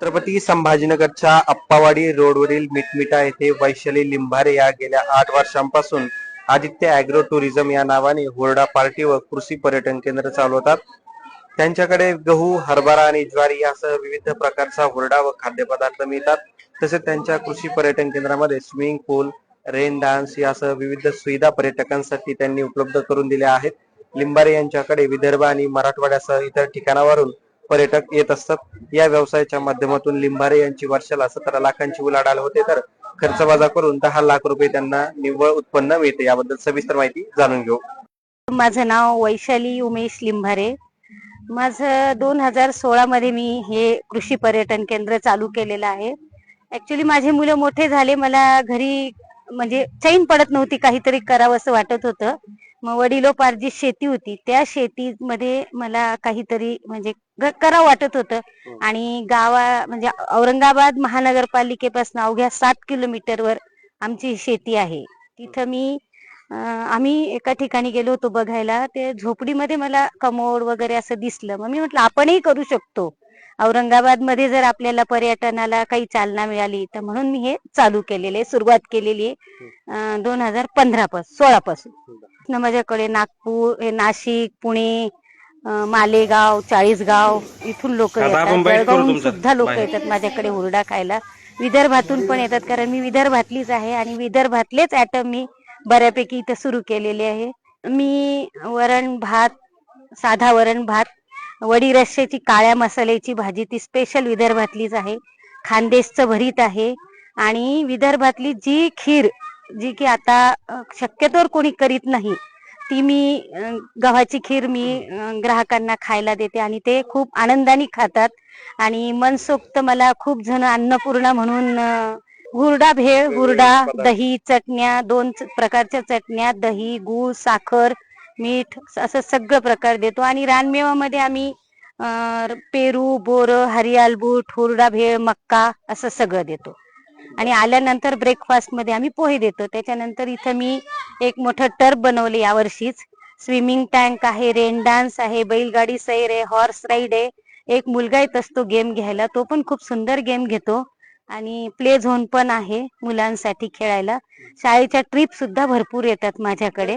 छत्रपती संभाजीनगरच्या अप्पावाडी रोडवरील मिटमिटा येथे वैशाली लिंबारे या गेल्या आठ वर्षांपासून आदित्य अॅग्रो टुरिझम या नावाने हुरडा पार्टी व कृषी पर्यटन केंद्र चालवतात. त्यांच्याकडे गहू हरभरा आणि ज्वारी यासह विविध प्रकारचा हुरडा व खाद्यपदार्थ मिळतात. तसेच त्यांच्या कृषी पर्यटन केंद्रामध्ये स्विमिंग पूल रेन डान्स यासह विविध सुविधा पर्यटकांसाठी त्यांनी उपलब्ध करून दिल्या आहेत. लिंबारे यांच्याकडे विदर्भ आणि मराठवाड्यासह इतर ठिकाणावरून पर्यटक येत असतात. या व्यवसायाच्या माध्यमातून लिंबारे यांची वर्षाला सतरा लाखांची उलाढाल होते. तर खर्च वजा करून दहा लाख रुपये त्यांना निव्वळ उत्पन्न मिळते. याबद्दल सविस्तर माहिती जाणून घेऊ. माझं नाव वैशाली उमेश लिंभारे माझं दोन हजार सोळा मध्ये मी हे कृषी पर्यटन केंद्र चालू केलेलं आहे. ऍक्च्युली माझे मुलं मोठे झाले. मला घरी म्हणजे चैन पडत नव्हती. काहीतरी करावं असं वाटत होतं. मग वडिलोपार्जित शेती होती. त्या शेतीमध्ये मला काहीतरी म्हणजे करावं वाटत होतं. आणि गावा म्हणजे औरंगाबाद महानगरपालिकेपासून अवघ्या सात किलोमीटरवर आमची शेती आहे. तिथं मी आम्ही एका ठिकाणी गेलो होतो बघायला. ते झोपडीमध्ये मला कमोड वगैरे असं दिसलं. मग मी म्हटलं आपणही करू शकतो. औरंगाबादमध्ये जर आपल्याला पर्यटनाला काही चालना मिळाली तर म्हणून मी हे चालू केलेले सुरुवात केलेली आहे दोन हजार पंधरा पासून सोळा पासून न माझ्याकडे नागपूर हे नाशिक पुणे अं, मालेगाव चाळीसगाव इथून लोक आता येतात. आपण बाहेर करू जळगावहून तुमचं. सुद्धा लोक. येतात माझ्याकडे हुरडा खायला. विदर्भातून पण येतात कारण मी विदर्भातलीच आहे आणि विदर्भातलेच ऍटम मी बऱ्यापैकी इथं सुरू केलेले आहे. मी वरण भात साधा वरण भात वडी रश्श्याची काळ्या मसाल्याची भाजी ती स्पेशल विदर्भातलीच आहे. खानदेशचं भरीत आहे. आणि विदर्भातली जी खीर जी की आता शक्यतोवर कोणी करीत नाही ती मी गव्हाची खीर मी ग्राहकांना खायला देते आणि ते खूप आनंदाने खातात. आणि मनसोक्त मला खूप जण अन्नपूर्णा म्हणून हुरडा भेळ हुरडा दही चटण्या दोन प्रकारच्या चटण्या दही गूळ साखर मीठ असं सगळं प्रकार देतो. आणि रानमेवामध्ये आम्ही पेरू बोर हरियाल बूट हुरडा भेळ मक्का असं सगळं देतो. आणि आल्यानंतर ब्रेकफास्टमध्ये आम्ही पोहे देतो. त्याच्यानंतर इथं मी एक मोठं टर्प बनवले यावर्षीच. स्विमिंग टँक आहे रेन डान्स आहे बैलगाडी सैर आहे हॉर्स राईड आहे. एक मुलगा येत असतो गेम घ्यायला. तो पण खूप सुंदर गेम घेतो. आणि प्ले झोन पण आहे मुलांसाठी खेळायला. शाळेच्या ट्रिप सुद्धा भरपूर येतात माझ्याकडे.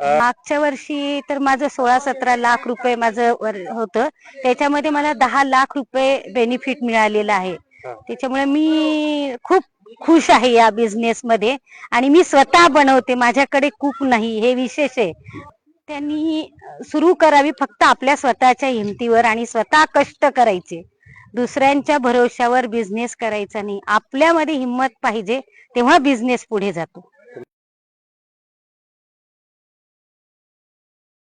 मागच्या वर्षी तर माझं सोळा सतरा लाख रुपये माझं वर- होतं. त्याच्यामध्ये मला दहा लाख रुपये बेनिफिट मिळालेलं आहे. त्याच्यामुळे मी खूप खुश आहे या बिझनेस मध्ये. आणि मी स्वतः बनवते माझ्याकडे कुक नाही हे विशेष आहे. त्यांनी सुरू करावी फक्त आपल्या स्वतःच्या हिमतीवर आणि स्वतः कष्ट करायचे. दुसऱ्यांच्या भरोश्यावर बिझनेस करायचा नाही. आपल्यामध्ये हिंमत पाहिजे तेव्हा बिझनेस पुढे जातो.